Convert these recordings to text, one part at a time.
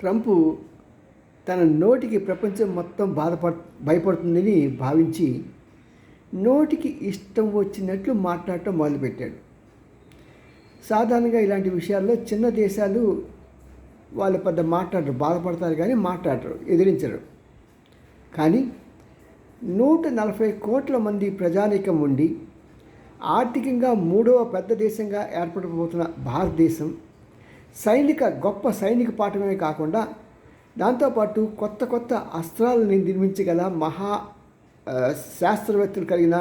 Trump తన నోటికి ప్రపంచం మొత్తం బాధపడ భయపడుతుందని భావించి నోటికి ఇష్టం వచ్చినట్లు మాట్లాడటం మొదలుపెట్టాడు. సాధారణంగా ఇలాంటి విషయాల్లో చిన్న దేశాలు వాళ్ళు పెద్ద మాట్లాడరు బాధపడతారు కానీ మాట్లాడరు ఎదిరించరు. కానీ నూట నలభై కోట్ల మంది ప్రజానీకం ఉండి ఆర్థికంగా మూడవ పెద్ద దేశంగా ఏర్పడబోతున్న భారతదేశం సైనిక గొప్ప సైనిక పాఠమే కాకుండా దాంతోపాటు కొత్త కొత్త అస్త్రాలని నిర్మించగల మహా శాస్త్రవేత్తలు కలిగిన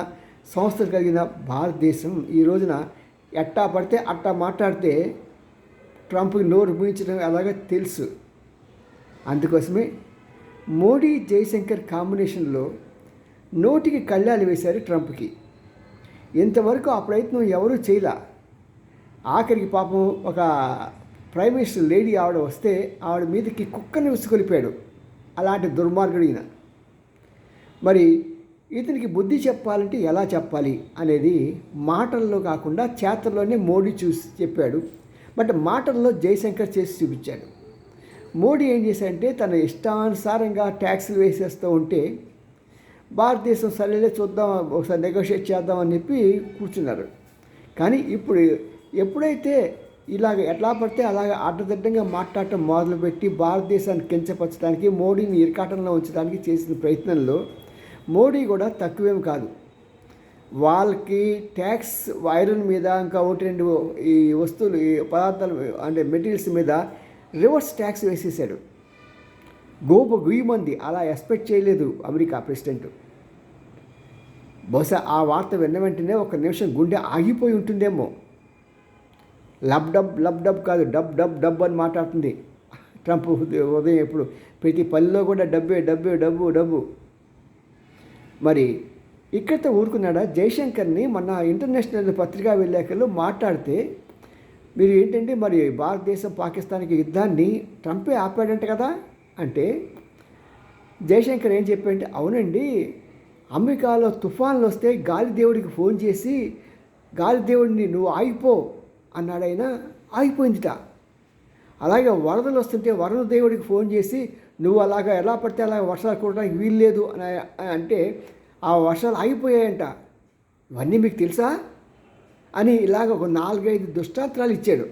సంస్థలు కలిగిన భారతదేశం ఈ రోజున ఎట్టా పడితే అట్టా మాట్లాడితే ట్రంప్కి నోరు ముయించడం ఎలాగో తెలుసు. అందుకోసమే మోడీ జయశంకర్ కాంబినేషన్లో నోటికి కళ్ళాలు వేశారు ట్రంప్కి. ఇంతవరకు ఆ ప్రయత్నం ఎవరూ చేయలే. ఆఖరికి పాపం ఒక ప్రైమ్ మినిస్టర్ లేడీ ఆవిడ వస్తే ఆవిడ మీదకి కుక్కని ఉసుకొలిపాడు అలాంటి దుర్మార్గుడు ఈయన. మరి ఇతనికి బుద్ధి చెప్పాలంటే ఎలా చెప్పాలి అనేది మాటల్లో కాకుండా చేతల్లోనే మోడీ చూసి చెప్పాడు. బట్ మాటల్లో జయశంకర్ చేసి చూపించాడు. మోడీ ఏం చేశాడంటే తన ఇష్టానుసారంగా ట్యాక్సులు వేసేస్తూ ఉంటే భారతదేశం సరేలే చూద్దాం ఒకసారి నెగోషియేట్ చేద్దామని చెప్పి కూర్చున్నారు. కానీ ఇప్పుడు ఎప్పుడైతే ఇలాగ ఎట్లా పడితే అలాగ అడ్డదిడ్డంగా మాట్లాడటం మొదలుపెట్టి భారతదేశాన్ని కించపరచడానికి మోడీని ఇరకాటంలో ఉంచడానికి చేసిన ప్రయత్నంలో మోడీ కూడా తక్కువేం కాదు. వాళ్ళకి ట్యాక్స్ ఐరన్ మీద ఇంకా ఒకటి రెండు ఈ వస్తువులు ఈ పదార్థాలు అంటే మెటీరియల్స్ మీద రివర్స్ ట్యాక్స్ వేసేసాడు గోప గుయ్యమంది అలా ఎక్స్పెక్ట్ చేయలేదు అమెరికా ప్రెసిడెంట్. బహుశా ఆ వార్త విన్న వెంటనే ఒక నిమిషం గుండె ఆగిపోయి ఉంటుందేమో. లబ్ డబ్ లబ్ డబ్ కాదు డబ్ డబ్ డబ్ అని మాట్లాడుతుంది. ట్రంప్ ఉదయం ఎప్పుడు? ప్రతి పనిలో కూడా డబ్బే డబ్బే డబ్బు డబ్బు. మరి ఇక్కడితో ఊరుకున్నాడా? జయశంకర్ని మన ఇంటర్నేషనల్ పత్రికా విలేకరులు మాట్లాడితే మీరు ఏంటంటే మరి భారతదేశం పాకిస్తాన్కి యుద్ధాన్ని ట్రంపే ఆపాడంట కదా? అంటే జయశంకర్ ఏం చెప్పాడంటే అవునండి అమెరికాలో తుఫాన్లు వస్తే గాలి దేవుడికి ఫోన్ చేసి గాలి దేవుడిని నువ్వు ఆగిపో అన్నాడైనా ఆగిపోయిందిట. అలాగే వరదలు వస్తుంటే వరద దేవుడికి ఫోన్ చేసి నువ్వు అలాగా ఎలా పడితే అలా వర్షాలు కురడానికి వీలు లేదు అని అంటే ఆ వర్షాలు ఆగిపోయాయంట. ఇవన్నీ మీకు తెలుసా? అని ఇలాగ ఒక నాలుగైదు దుష్టాంతరాలు ఇచ్చాడు.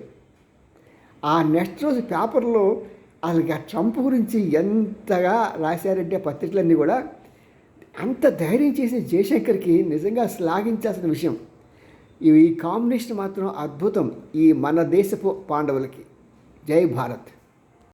ఆ నెక్స్ట్ రోజు పేపర్లో అసలు ఆ ట్రంప్ గురించి ఎంతగా రాశారంటే పత్రికలన్నీ కూడా అంత ధైర్యం చేసిన జయశంకర్కి నిజంగా శ్లాఘించాల్సిన విషయం. ఇవి ఈ కాంబినేషన్ మాత్రం అద్భుతం ఈ మన దేశపు పాండవులకి. జై భారత్.